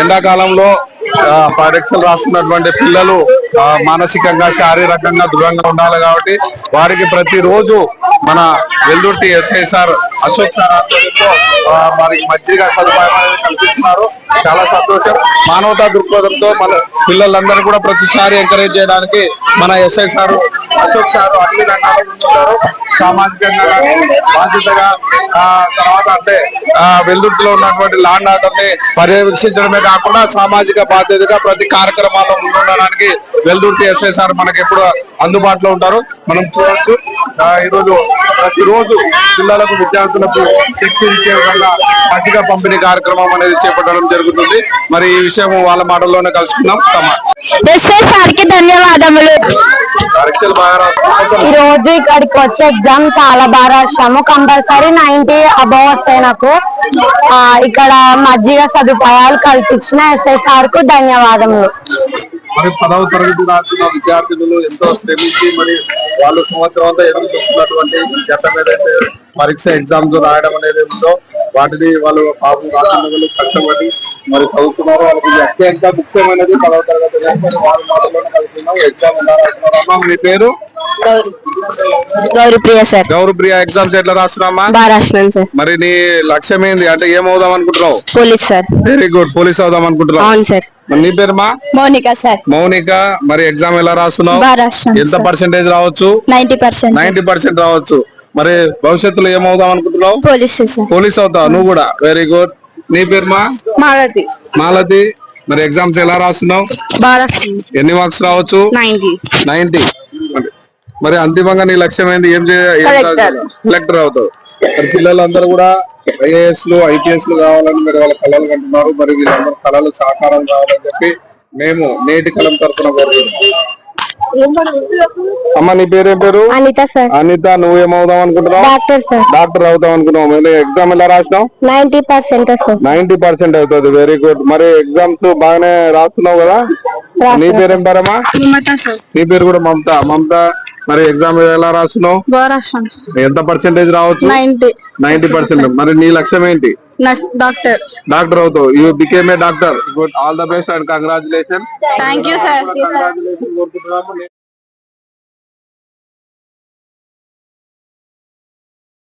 ఎండాకాలంలో ఆ, పరీక్షలు రాస్తున్నటువంటి పిల్లలు మానసికంగా శారీరకంగా దృఢంగా ఉండాలి కాబట్టి వారికి ప్రతిరోజు మన వెల్దుర్తి ఎస్ఐసార్ అశోక్ సార్ ఆధ్వర్యంలో వారికి మజ్జిగ సదుపాయం అనేది కల్పిస్తున్నారు. చాలా సంతోషం. మానవతా దృక్పథంతో మన పిల్లలందరూ కూడా ప్రతిసారి ఎంకరేజ్ చేయడానికి మన ఎస్ఐ సార్ అశోక్ సార్ అన్ని రంగాల్లో ముందుంటారు సామాజికంగా బాధ్యతగా ఆ, తర్వాత అంటే ఆ, ఉన్నటువంటి లాండ్ ఆర్డర్ని పర్యవేక్షించడమే కాకుండా సామాజిక బాధ్యతగా ప్రతి కార్యక్రమాల్లో ముందుండడానికి వెల్దుర్తి ఎస్ఐ సార్ మనకి ఎప్పుడు అందుబాటులో ఉంటారు. మనం చూడవచ్చు ఈరోజు ప్రతిరోజు పిల్లలకు విద్యార్థులకు శక్తి ఇచ్చే విధంగా పట్టిక పంపిణీ కార్యక్రమం అనేది చేపట్టడం జరుగుతుంది. మరి ఈ విషయం వాళ్ళ మాటల్లోనే కలుసుకుందాం. తమ ఎస్ఐ సార్కి ధన్యవాదములు. ఈ రోజు ఇక్కడికి వచ్చే ఎగ్జామ్ చాలా బాగా రాశాము. కంపల్సరీ నైన్టీ అబౌవ్ వస్తాయి నాకు. ఇక్కడ మజ్జిగ సదుపాయాలు కల్పించిన ఎస్ఐ సార్కు ధన్యవాదములు. మరి పదవ తరగతి రాసిన విద్యార్థులు ఎంతో శ్రమించి మరి వాళ్ళు సంవత్సరం అంతా ఎదురు చూస్తున్నటువంటి గతం ఏదైతే పరీక్ష ఎగ్జామ్స్ రాయడం అనేది ఉందో వాటిని వాళ్ళు పాపం రాసిన కష్టపడి మరి చదువుతున్నారు వాళ్ళకి అత్యంత ముఖ్యమైనది పదవ తరగతి వాళ్ళ ఎగ్జామ్ మీ పేరు? గౌరీ ప్రియ సార్. గౌరవప్రియ ఎగ్జామ్స్ ఎట్లా రాస్తున్నామా బాగా రాసినాను సార్. మరి నీ లక్ష్యం ఏంది? అంటే ఏమవుదాం అనుకుంటున్నావు? Police sir. Very good police అవుదాం అనుకుంటున్నావు? అవును సార్. మరి నీ పేరుమా మౌనిక సార్. మౌనిక మరి ఎగ్జామ్ ఎలా రాస్తున్నావు? ఎంత పర్సెంటేజ్ రావచ్చు? Ninety percent. నైన్టీ పర్సెంట్ రావచ్చు. మరి భవిష్యత్తులో ఏమవుదాం అనుకుంటున్నావు? పోలీస్ అవుతావు నువ్వు కూడా. వెరీ గుడ్ నీ పేరుమా మాలతి. మాలతి. మరి ఎగ్జామ్స్ ఎలా రాస్తున్నావు? ఎన్ని మార్క్స్ రావచ్చు? నైన్టీ మరి అంతిమంగా నీ లక్ష్యం ఏంటి? ఏం. కలెక్టర్ అవుతావు. మరి పిల్లలందరూ కూడా ఐఏఎస్లు ఐపీఎస్లు కావాలని మరి వాళ్ళ కళలు కంటున్నారు. మరి వీళ్ళందరూ కళలు సాకారం కావాలని చెప్పి మేము నేటి కలం తరఫున కోరుకుంటున్నాం. అమ్మ నీ పేరేం పేరు? అనిత సార్. అనిత నువ్వేమవుదాం అనుకుంటున్నావు? Doctor sir. డాక్టర్ అవుతాం అనుకున్నావు. ఎగ్జామ్ ఎలా రాసినావు? Ninety percent sir. Ninety percent అవుతుంది. వెరీ గుడ్ మరి ఎగ్జామ్స్ బాగానే రాస్తున్నావు కదా? నీ పేరేం పేరమ్మా? మమత సార్. నీ పేరు కూడా మమత. మమత మరి ఎగ్జామ్ ఎలా రాస్తున్నావు? ఎంత పర్సెంటేజ్ రావచ్చు? Ninety ninety percent. మరి నీ లక్ష్యం ఏంటి? డాక్టర్. డాక్టర్ అవుతావు. You became a doctor good all the best and congratulation thank you sir